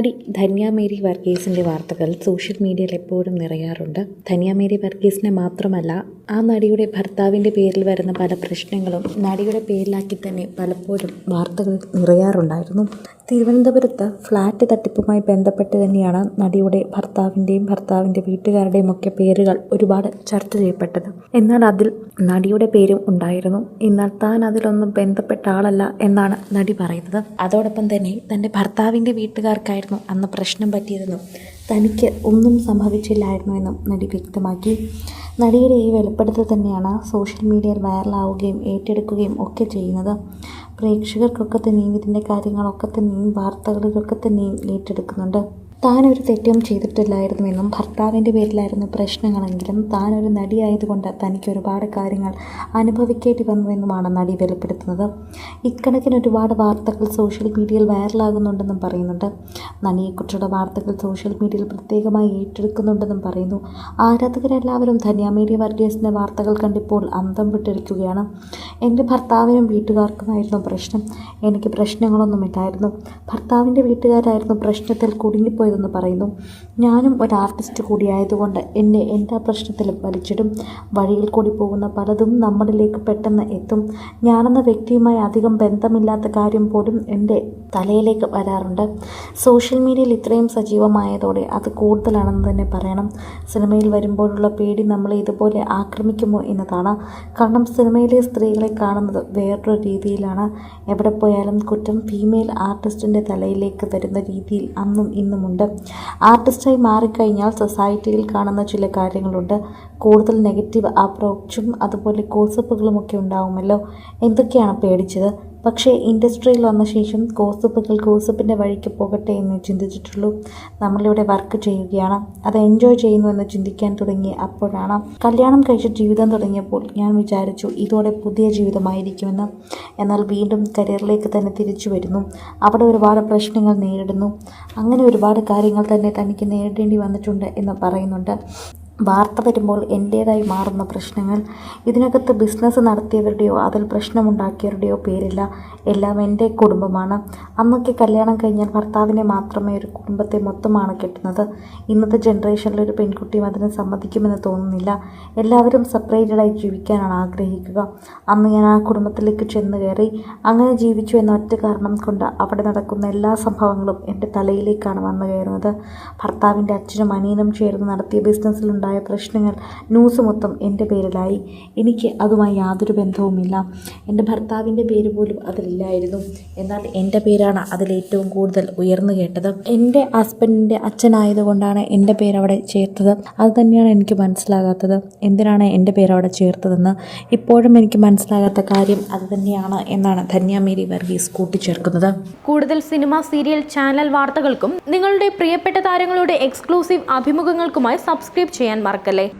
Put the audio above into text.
നടി ധന്യ മേരി വർഗീസിന്റെ വാർത്തകൾ സോഷ്യൽ മീഡിയയിൽ എപ്പോഴും നിറയാറുണ്ട്. ധന്യ മേരി വർഗീസിനെ മാത്രമല്ല ആ നടിയുടെ ഭർത്താവിന്റെ പേരിൽ വരുന്ന പല പ്രശ്നങ്ങളും നടിയുടെ പേരിലാക്കി തന്നെ പലപ്പോഴും വാർത്തകൾ നിറയാറുണ്ടായിരുന്നു. തിരുവനന്തപുരത്ത് ഫ്ലാറ്റ് തട്ടിപ്പുമായി ബന്ധപ്പെട്ട് തന്നെയാണ് നടിയുടെ ഭർത്താവിന്റെയും ഭർത്താവിന്റെ വീട്ടുകാരുടെയും ഒക്കെ പേരുകൾ ഒരുപാട് ചർച്ച ചെയ്യപ്പെട്ടത്. എന്നാൽ അതിൽ നടിയുടെ പേരും ഉണ്ടായിരുന്നു. എന്നാൽ താൻ അതിലൊന്നും ബന്ധപ്പെട്ട ആളല്ല എന്നാണ് നടി പറയുന്നത്. അതോടൊപ്പം തന്നെ തന്റെ ഭർത്താവിന്റെ വീട്ടുകാർക്കായിരുന്നു അന്ന് പ്രശ്നം പറ്റിയതെന്നും തനിക്ക് ഒന്നും സംഭവിച്ചില്ലായിരുന്നു എന്നും നടി വ്യക്തമാക്കി. നടിയുടെ ഈ വെളിപ്പെടുത്തൽ തന്നെയാണ് സോഷ്യൽ മീഡിയയിൽ വൈറലാവുകയും ഏറ്റെടുക്കുകയും ഒക്കെ ചെയ്യുന്നത്. പ്രേക്ഷകർക്കൊക്കെ തന്നെയും ഇതിന്റെ കാര്യങ്ങളൊക്കെ തന്നെയും വാർത്തകളിലൊക്കെ തന്നെയും ഏറ്റെടുക്കുന്നുണ്ട്. താനൊരു തെറ്റും ചെയ്തിട്ടില്ലായിരുന്നുവെന്നും ഭർത്താവിന്റെ പേരിലായിരുന്നു പ്രശ്നങ്ങളെങ്കിലും താനൊരു നടിയായതുകൊണ്ട് തനിക്ക് ഒരുപാട് കാര്യങ്ങൾ അനുഭവിക്കേണ്ടി വന്നുവെന്നുമാണ് നടി വെളിപ്പെടുത്തുന്നത്. ഇക്കണക്കിന് ഒരുപാട് വാർത്തകൾ സോഷ്യൽ മീഡിയയിൽ വൈറലാകുന്നുണ്ടെന്നും പറയുന്നുണ്ട്. നടിയെക്കുറിച്ചുള്ള വാർത്തകൾ സോഷ്യൽ മീഡിയയിൽ പ്രത്യേകമായി ഏറ്റെടുക്കുന്നുണ്ടെന്നും പറയുന്നു. ആരാധകരെല്ലാവരും ധന്യാമേരി വർഗീസിന്റെ വാർത്തകൾ കണ്ടിപ്പോൾ അന്തം വിട്ടിരിക്കുകയാണ്. എന്റെ ഭർത്താവിനും വീട്ടുകാർക്കുമായിരുന്നു പ്രശ്നം. എനിക്ക് പ്രശ്നങ്ങളൊന്നുമില്ലായിരുന്നു. ഭർത്താവിന്റെ വീട്ടുകാരായിരുന്നു പ്രശ്നത്തിൽ കുടുങ്ങിപ്പോയി പോയതെന്ന് പറയുന്നു. ഞാനും ഒരു ആർട്ടിസ്റ്റ് കൂടിയായതുകൊണ്ട് എന്നെ എന്താ പ്രശ്നത്തിലും വലിച്ചിടും. വഴിയിൽ കൂടി പോകുന്ന പലതും നമ്മളിലേക്ക് പെട്ടെന്ന് എത്തും. ഞാനെന്ന വ്യക്തിയുമായി അധികം ബന്ധമില്ലാത്ത കാര്യം പോലും എന്റെ തലയിലേക്ക് വരാറുണ്ട്. സോഷ്യൽ മീഡിയയിൽ ഇത്രയും സജീവമായതോടെ അത് കൂടുതലാണെന്ന് തന്നെ പറയണം. സിനിമയിൽ വരുമ്പോഴുള്ള പേടി നമ്മളെ ഇതുപോലെ ആക്രമിക്കുമോ എന്നതാണ്. കാരണം സിനിമയിലെ സ്ത്രീകളെ കാണുന്നത് വേറൊരു രീതിയിലാണ്. എവിടെ പോയാലും കുറ്റം ഫീമെയിൽ ആർട്ടിസ്റ്റിന്റെ തലയിലേക്ക് വരുന്ന രീതിയിൽ അന്നും ഇന്നുമുണ്ട്. ഉണ്ട്. ആർട്ടിസ്റ്റായി മാറിക്കഴിഞ്ഞാൽ സൊസൈറ്റിയിൽ കാണുന്ന ചില കാര്യങ്ങളുണ്ട്. കൂടുതൽ നെഗറ്റീവ് അപ്രോച്ചും അതുപോലെ കോസപ്പുകളുമൊക്കെ ഉണ്ടാവുമല്ലോ. എന്തൊക്കെയാണ് പേടിച്ചത്? പക്ഷേ ഇൻഡസ്ട്രിയിൽ വന്ന ശേഷം കോസപ്പുകൾ കോസപ്പിന്റെ വഴിക്ക് പോകട്ടെ എന്ന് ചിന്തിച്ചിട്ടുള്ളൂ. നമ്മളിവിടെ വർക്ക് ചെയ്യുകയാണ്. അത് എൻജോയ് ചെയ്യുന്നു എന്ന് ചിന്തിക്കാൻ തുടങ്ങി അപ്പോഴാണ്. കല്യാണം കഴിച്ച ജീവിതം തുടങ്ങിയപ്പോൾ ഞാൻ വിചാരിച്ചു ഇതോടെ പുതിയ ജീവിതമായിരിക്കുമെന്ന്. എന്നാൽ വീണ്ടും കരിയറിലേക്ക് തന്നെ തിരിച്ചു വരുന്നു. അവിടെ ഒരുപാട് പ്രശ്നങ്ങൾ നേരിടുന്നു. അങ്ങനെ ഒരുപാട് കാര്യങ്ങൾ തന്നെ തനിക്ക് നേരിടേണ്ടി വന്നിട്ടുണ്ട് എന്ന് പറയുന്നുണ്ട്. വാർത്ത വരുമ്പോൾ എന്റേതായി മാറുന്ന പ്രശ്നങ്ങൾ ഇതിനകത്ത് ബിസിനസ് നടത്തിയവരുടെയോ അതിൽ പ്രശ്നമുണ്ടാക്കിയവരുടെയോ പേരില്ല. എല്ലാം എന്റെ കുടുംബമാണ്. അന്നൊക്കെ കല്യാണം കഴിഞ്ഞാൽ ഭർത്താവിനെ മാത്രമേ ഒരു കുടുംബത്തെ മൊത്തമാണ് കെട്ടുന്നത്. ഇന്നത്തെ ജനറേഷനിൽ ഒരു പെൺകുട്ടിയും അതിന് സമ്മതിക്കുമെന്ന് തോന്നുന്നില്ല. എല്ലാവരും സെപ്പറേറ്റഡായി ജീവിക്കാനാണ് ആഗ്രഹിക്കുക. അന്ന് ഞാൻ ആ കുടുംബത്തിലേക്ക് ചെന്ന് കയറി അങ്ങനെ ജീവിച്ചു എന്ന ഒറ്റ കാരണം കൊണ്ട് അവിടെ നടക്കുന്ന എല്ലാ സംഭവങ്ങളും എന്റെ തലയിലേക്കാണ് വന്നു കയറുന്നത്. ഭർത്താവിന്റെ അച്ഛനും അനിയനും ചേർന്ന് നടത്തിയ ബിസിനസ്സിലുണ്ടായ ഉണ്ടായ പ്രശ്നങ്ങൾ ന്യൂസ് മൊത്തം എന്റെ പേരിലായി. എനിക്ക് അതുമായി യാതൊരു ബന്ധവുമില്ല. എന്റെ ഭർത്താവിന്റെ പേര് പോലും അതിലില്ലായിരുന്നു. എന്നാൽ എന്റെ പേരാണ് അതിലേറ്റവും കൂടുതൽ ഉയർന്നു കേട്ടത്. എന്റെ ഹസ്ബൻഡിന്റെ അച്ഛനായതുകൊണ്ടാണ് എന്റെ പേര് അവിടെ ചേർത്തത്. അത് തന്നെയാണ് എനിക്ക് മനസ്സിലാകാത്തത്. എന്തിനാണ് എന്റെ പേര് അവിടെ ചേർത്തതെന്ന്? ഇപ്പോഴും എനിക്ക് മനസ്സിലാകാത്ത കാര്യം അത് തന്നെയാണ് എന്നാണ് ധന്യാമേരി വർഗീസ് കൂട്ടിച്ചേർക്കുന്നത്. കൂടുതൽ സിനിമ സീരിയൽ ചാനൽ വാർത്തകൾക്കും നിങ്ങളുടെ പ്രിയപ്പെട്ട താരങ്ങളുടെ എക്സ്ക്ലൂസീവ് അഭിമുഖങ്ങൾക്കുമായി സബ്സ്ക്രൈബ് ചെയ്യാൻ മറക്കല്ലേ?